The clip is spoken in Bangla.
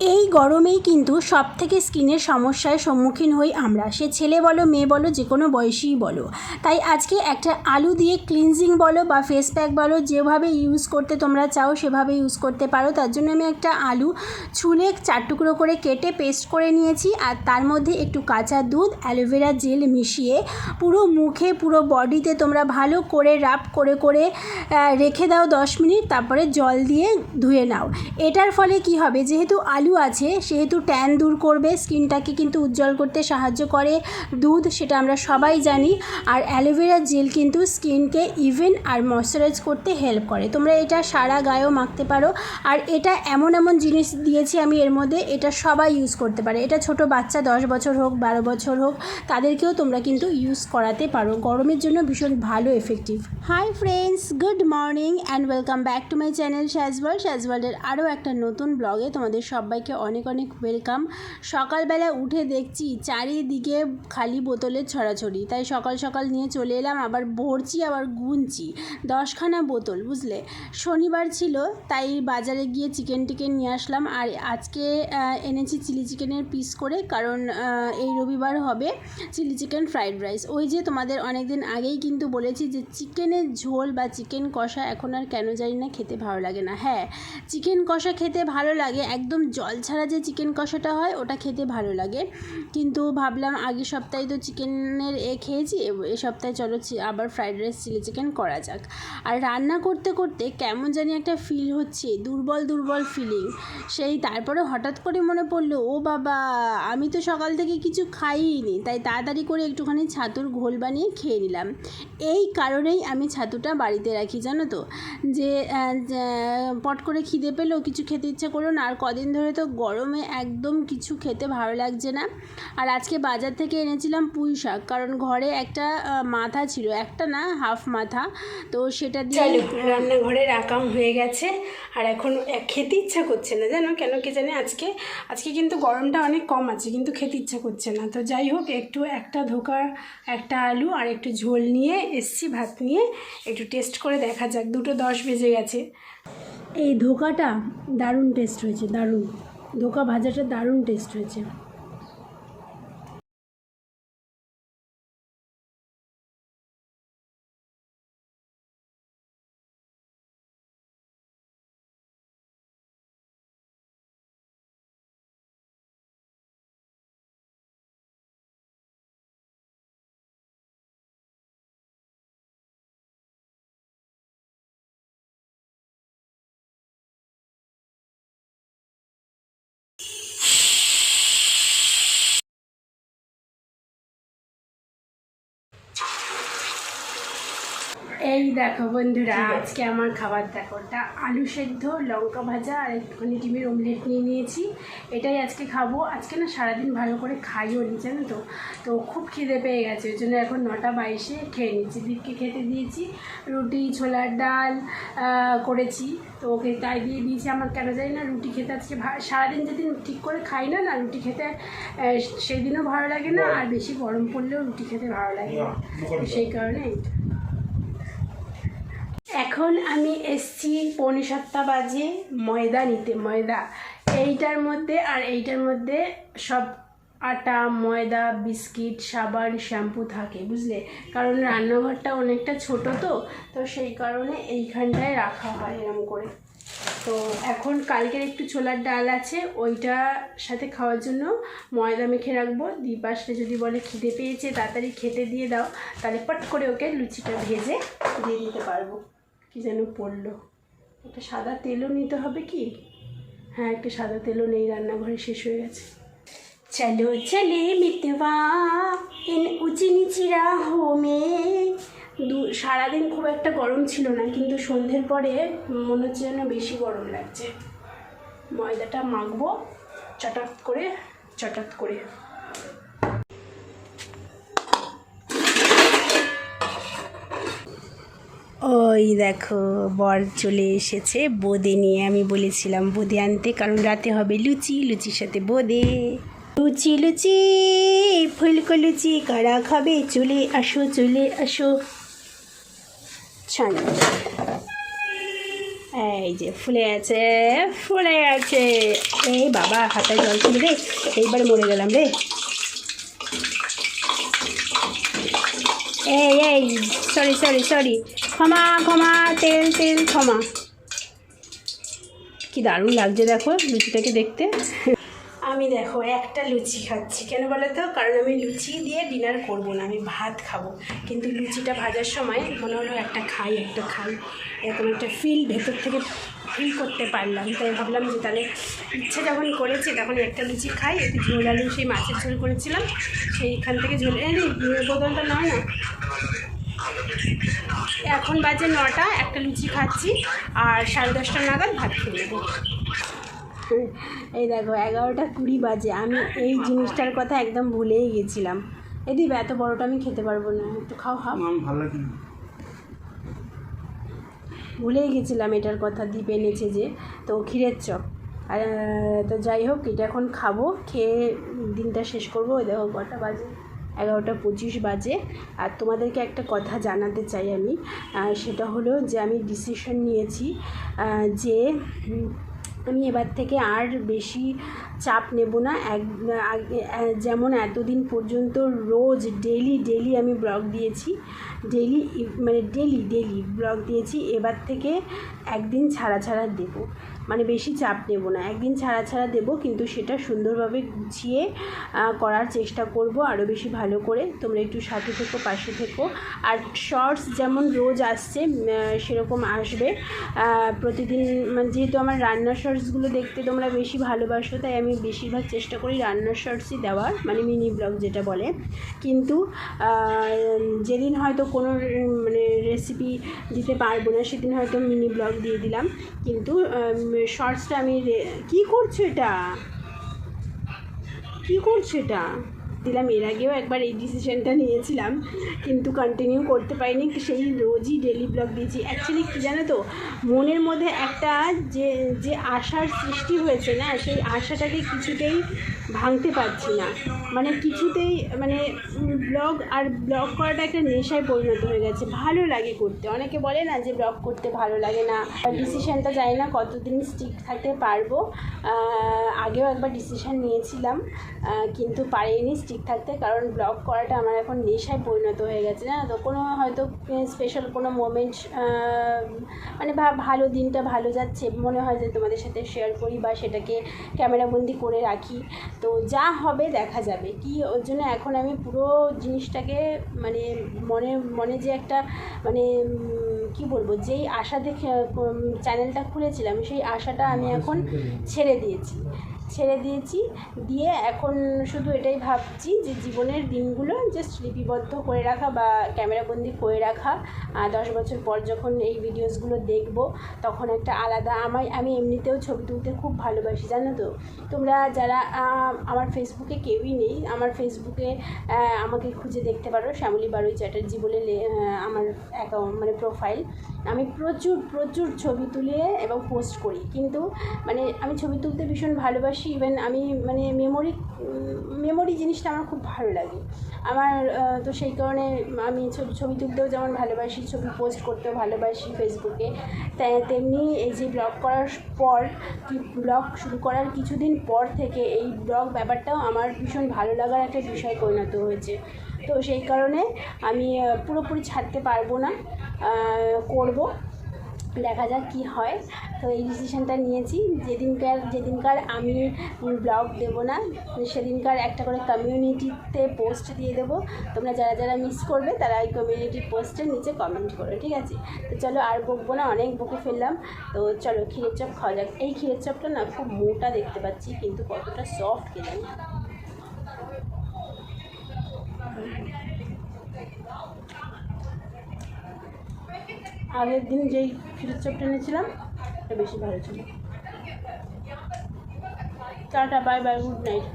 এই গরমেই কিন্তু সব থেকে স্কিনের সমস্যায় সম্মুখীন হই আমরা। সে ছেলে বলো, মেয়ে বলো, যে কোনো বয়সীই বলো। তাই আজকে একটা আলু দিয়ে ক্লিনজিং বলো বা ফেস প্যাক বলো, যেভাবে ইউজ করতে তোমরা চাও সেভাবে ইউজ করতে পারো। তার জন্য আমি একটা আলু ছুলে চার টুকরো করে কেটে পেস্ট করে নিয়েছি আর তার মধ্যে একটু কাঁচা দুধ, অ্যালোভেরা জেল মিশিয়ে পুরো মুখে, পুরো বডিতে তোমরা ভালো করে রাব করে করে রেখে দাও দশ মিনিট, তারপরে জল দিয়ে ধুয়ে নাও। এটার ফলে কি হবে? যেহেতু আলু আছে, সেহেতু ট্যান দূর করবে, স্কিনটাকে কিন্তু উজ্জ্বল করতে সাহায্য করে। দুধ, সেটা আমরা সবাই জানি। আর অ্যালোভেরা জেল কিন্তু স্কিনকে ইভেন আর ময়শ্চারাইজ করতে হেল্প করে। তোমরা এটা সারা গায়েও মাখতে পারো। আর এটা এমন এমন জিনিস দিয়েছি আমি এর মধ্যে, এটা সবাই ইউজ করতে পারে। এটা ছোট বাচ্চা দশ বছর হোক, বারো বছর হোক, তাদেরকেও তোমরা কিন্তু ইউজ করাতে পারো। গরমের জন্য ভীষণ ভালো effective hi friends good morning and welcome back to my channel শ্যাজওয়াল শ্যাজওয়ালের আরও একটা নতুন ব্লগে তোমাদের সবাইকে অনেক অনেক ওয়েলকাম সকালবেলা উঠে দেখছি চারিদিকে খালি বোতলের ছড়াছড়ি। তাই সকাল সকাল নিয়ে চলে এলাম, আবার ভরছি, আবার গুনছি। দশখানা বোতল, বুঝলে? শনিবার ছিল, তাই বাজারে গিয়ে চিকেন টিকেন নিয়ে আসলাম। আর আজকে এনেছি চিলি চিকেনের পিস করে, কারণ এই রবিবার হবে চিলি চিকেন ফ্রাইড রাইস ওই যে তোমাদের অনেক দিন আগেই কিন্তু বলেছি যে চিকেনের ঝোল বা চিকেন কষা এখন আর কেন জানি না খেতে ভালো লাগে না। হ্যাঁ চিকেন কষা খেতে ভালো লাগে, একদম জল ছাড়া যে চিকেন কষাটা হয়, ওটা খেতে ভালো লাগে। কিন্তু ভাবলাম আগের সপ্তাহে তো চিকেনের এ খেয়েছি, এ- সপ্তাহে চলো আবার ফ্রাইড রাইস, চিলি চিকেন করা যাক। আর রান্না করতে করতে কেমন জানি একটা ফিল হচ্ছে, দুর্বল দুর্বল ফিলিং সেই তারপরে হঠাৎ করে মনে পড়ল, ও বাবা, আমি তো সকাল থেকে কিছু খাইনি তাই তাড়াতাড়ি করে একটুখানি ছাতুর ঘোল বানিয়ে খেয়ে নিলাম। এই কারণেই আমি ছাতুটা বাড়িতে রাখি, জানো তো? যে, পট করে খিদে পেল, কিছু খেতে ইচ্ছে করল না, আর কদিন ধরে তো গরমে একদম কিছু খেতে ভালো লাগছে না। আর আজকে বাজার থেকে এনেছিলাম পুঁই শাক কারণ ঘরে একটা মাথা ছিল একটা না হাফ মাথা তো সেটা দিয়ে রান্নাঘরে রাকাম হয়ে গেছে। আর এখন খেতে ইচ্ছা করছে না জানো? কেন কে জানে আজকে আজকে কিন্তু গরমটা অনেক কম আছে কিন্তু খেতে ইচ্ছা করছে না। তো যাই হোক একটু একটা ধোকা একটা আলু আর একটু ঝোল নিয়ে এসছি ভাত নিয়ে। একটু টেস্ট করে দেখা যাক দুটো দশ বেজে গেছে। এই ধোকাটা দারুণ টেস্ট হয়েছে দারুণ। ধোকা ভাজাটা দারুণ টেস্ট হয়েছে। এই দেখো বন্ধুরা আজকে আমার খাবার দেখো ওটা আলু সেদ্ধ লঙ্কা ভাজা আর একটুখানি ডিমের অমলেট নিয়ে নিয়েছি। এটাই আজকে খাব। আজকে না সারাদিন ভালো করে খাইও নি জানো তো? তো খুব খিদে পেয়ে গেছে ওই জন্য এখন নটা বাইশে খেয়ে নিচ্ছি। দীপকে খেতে দিয়েছি রুটি ছোলার ডাল করেছি। তো ওকে তাই দিয়ে দিয়েছি। আমার কেন জানি না রুটি খেতে আজকে সারাদিন যেদিন ঠিক করে খাই না না রুটি খেতে সেদিনও ভালো লাগে না আর বেশি গরম পড়লেও রুটি খেতে ভালো লাগে না। তো সেই কারণে এখন আমি এসছি পৌনে সাতটা বাজে ময়দা নিতে, ময়দা। এইটার মধ্যে আর এইটার মধ্যে সব আটা, ময়দা, বিস্কিট, সাবান, শ্যাম্পু থাকে, বুঝলে? কারণ রান্নাঘরটা অনেকটা ছোট তো তো সেই কারণে এইখানটায় রাখা হয় এরকম করে। তো এখন কালকের একটু ছোলার ডাল আছে ওইটা সাথে খাওয়ার জন্য ময়দা মেখে রাখব। আসলে যদি বলে খিদে পেয়েছে, তাড়াতাড়ি খেতে দিয়ে দাও, তাহলে পট করে ওকে লুচিটা ভেজে দিয়ে দিতে পারব। কি যেন পড়ল। একটা সাদা তেলও নিতে হবে কি? হ্যাঁ একটা সাদা তেলও নেই, রান্নাঘরে শেষ হয়ে গেছে। চলো, চলে মিতবা ইন উঁচি নিচি রাহো মে দু, সারাদিন খুব একটা গরম ছিল না, কিন্তু সন্ধ্যের পরে মনে হচ্ছে যেন বেশি গরম লাগছে। ময়দাটা মাখবো চটাত করে চটাত করে। ওই দেখো, বর চলে এসেছে বোঁদে নিয়ে। আমি বলেছিলাম, বোঁদে আনতে, কারণ রাতে হবে লুচি, লুচির সাথে বোঁদে। লুচি লুচি, ফুলকো লুচি, কারা খাবে? চলে আসো চলে আসো। ছান এই যে, ফুলে আছে ফুলে আছে। এই বাবা, হাতে জল ছিল রে এইবার মরে গেলাম রে। এই এই সরি সরি সরি ক্ষমা ক্ষমা, তেল তেল, ক্ষমা। কি দারুণ লাগছে দেখো লুচিটাকে দেখতে। আমি দেখো একটা লুচি খাচ্ছি। কেন বলো তো কারণ আমি লুচি দিয়ে ডিনার করব না, আমি ভাত খাব। কিন্তু লুচিটা ভাজার সময় মনে হলো একটা খাই একটা খাই। এরকম একটা ফিল ভেতর থেকে ফিল করতে পারলাম। তাই ভাবলাম যে তাহলে ইচ্ছা যখন করেছি তখন একটা লুচি খাই। একটু ঝোল আলু সেই মাছের ঝোল করেছিলাম। সেইখান থেকে ঝোল রে, বোতলটা নয় না। এখন বাজে নটা একটা লুচি খাচ্ছি আর সাড়ে দশটা নাগাদ ভাত খেয়ে নেব। এই দেখো এগারোটা কুড়ি বাজে। আমি এই জিনিসটার কথা একদম ভুলেই গেছিলাম। এদি এত বড়টা আমি খেতে পারব না। একটু খাও খাও। ভালো লাগে ভুলেই গেছিলাম এটার কথা দ্বীপ এনেছে যে, তো ক্ষীরের চপ। আর তো যাই হোক, এটা এখন খাব, খেয়ে দিনটা শেষ করব। ওই দেখো কটা বাজে? এগারোটা পঁচিশ বাজে। আর তোমাদেরকে একটা কথা জানাতে চাই আমি সেটা হলো যে আমি ডিসিশন নিয়েছি যে আমি এবার থেকে আর বেশি চাপ নেব না। এক যেমন এতদিন পর্যন্ত রোজ ডেলি ডেলি আমি ব্লগ দিয়েছি ডেলি মানে ডেলি ডেলি ব্লগ দিয়েছি, এবার থেকে একদিন ছাড়া ছাড়া দেব। মানে বেশি চাপ নেব না। একদিন ছাড়া ছাড়া দেব, কিন্তু সেটা সুন্দরভাবে গুছিয়ে করার চেষ্টা করব আরও বেশি ভালো করে। তোমরা একটু সাথে থেকো, পাশে থেকো। আর শর্টস যেমন রোজ আসছে সেরকম আসবে। প্রতিদিন মানে যেহেতু আমার রান্নার শর্টসগুলো দেখতে তোমরা বেশি ভালোবাসো, তাই আমি বেশিরভাগ চেষ্টা করি রান্নার শর্টসই দেওয়ার মানে মিনি ব্লগ যেটা বলে। কিন্তু যেদিন হয়তো কোনো মানে রেসিপি দিতে পারব না, সেদিন হয়তো মিনি ব্লগ দিয়ে দিলাম। কিন্তু শর্টসটা আমি কি করছ এটা? কি করছ এটা? দিলাম। এর আগেও একবার এই ডিসিশনটা নিয়েছিলাম, কিন্তু কন্টিনিউ করতে পারিনি। সেই রোজই ডেলি ব্লগ দিয়েছি। অ্যাকচুয়ালি কী জানো তো? মনের মধ্যে একটা যে যে আশার সৃষ্টি হয়েছে না, সেই আশাটাকে কিছুতেই ভাঙতে পারছি না। মানে কিছুতেই মানে ব্লগ আর ব্লগ করাটা একটা নেশায় পরিণত হয়ে গেছে। ভালো লাগে করতে। অনেকে বলে না যে ব্লগ করতে ভালো লাগে না। ডিসিশানটা জানি না কতদিন স্টিক থাকতে পারব। আগেও একবার ডিসিশান নিয়েছিলাম কিন্তু পারিনি। স্টিক থাকতে কারণ ব্লগ করাটা আমার এখন নেশায় পরিণত হয়ে গেছে না তো? কোনো হয়তো স্পেশাল কোনো মোমেন্ট মানে ভা- ভালো দিনটা ভালো যাচ্ছে মনে হয় যে তোমাদের সাথে শেয়ার করি বা সেটাকে ক্যামেরাবন্দি করে রাখি। তো যা হবে দেখা যাবে। কি ওর জন্য এখন আমি পুরো জিনিসটাকে মানে মনে মনে যে একটা মানে কি বলব যেই আশা দেখে চ্যানেলটা খুলেছিলাম সেই আশাটা আমি এখন ছেড়ে দিয়েছি। ছেড়ে দিয়েছি। দিয়ে এখন শুধু এটাই ভাবছি যে জীবনের দিনগুলো জাস্ট লিপিবদ্ধ করে রাখা বা ক্যামেরাবন্দি করে রাখা। দশ বছর পর যখন এই ভিডিওসগুলো দেখব, তখন একটা আলাদা আমার আমি এমনিতেও ছবি তুলতে খুব ভালোবাসি, জানো তো? তোমরা যারা আমার ফেসবুকে কেউই নেই, আমার ফেসবুকে আমাকে খুঁজে দেখতে পারো শ্যামলী বারুই চ্যাটার্জি বলে আমার অ্যাকাউন্ট মানে প্রোফাইল আমি প্রচুর প্রচুর ছবি তুলে এবং পোস্ট করি। কিন্তু মানে আমি ছবি তুলতে ভীষণ ভালোবাসি ইভেন আমি মানে মেমোরি মেমোরি জিনিসটা আমার খুব ভালো লাগে। আমার তো সেই কারণে আমি ছবি ছবি তুলতেও যেমন ভালোবাসি, ছবি পোস্ট করতেও ভালোবাসি ফেসবুকে তাই তেমনি এই যে ব্লগ করার পর, কি ব্লগ শুরু করার কিছুদিন পর থেকে এই ব্লগ ব্যাপারটাও আমার ভীষণ ভালো লাগার একটা বিষয় পরিণত হয়েছে। তো সেই কারণে আমি পুরোপুরি ছাড়তে পারব না করব। দেখা যাক কী হয়। তো এই ডিসিশানটা নিয়েছি। যেদিনকার যেদিনকার আমি ব্লগ দেবো না, সেদিনকার একটা করে কমিউনিটিতে পোস্ট দিয়ে দেবো। তোমরা যারা যারা মিস করবে, তারা এই কমিউনিটি পোস্টের নিচে কমেন্ট করো, ঠিক আছে? তো চলো আর বকবো না, অনেক বকে ফেললাম। তো চলো, ক্ষীরের চপ খাওয়া যাক। এই ক্ষীরের চপটা না খুব মোটা দেখতে পাচ্ছি, কিন্তু কতটা সফট কে জানি। আগের দিন যেই ফিরোজ চপটা এনেছিলাম, এটা বেশি ভালো ছিল। Tata, bye bye, good night.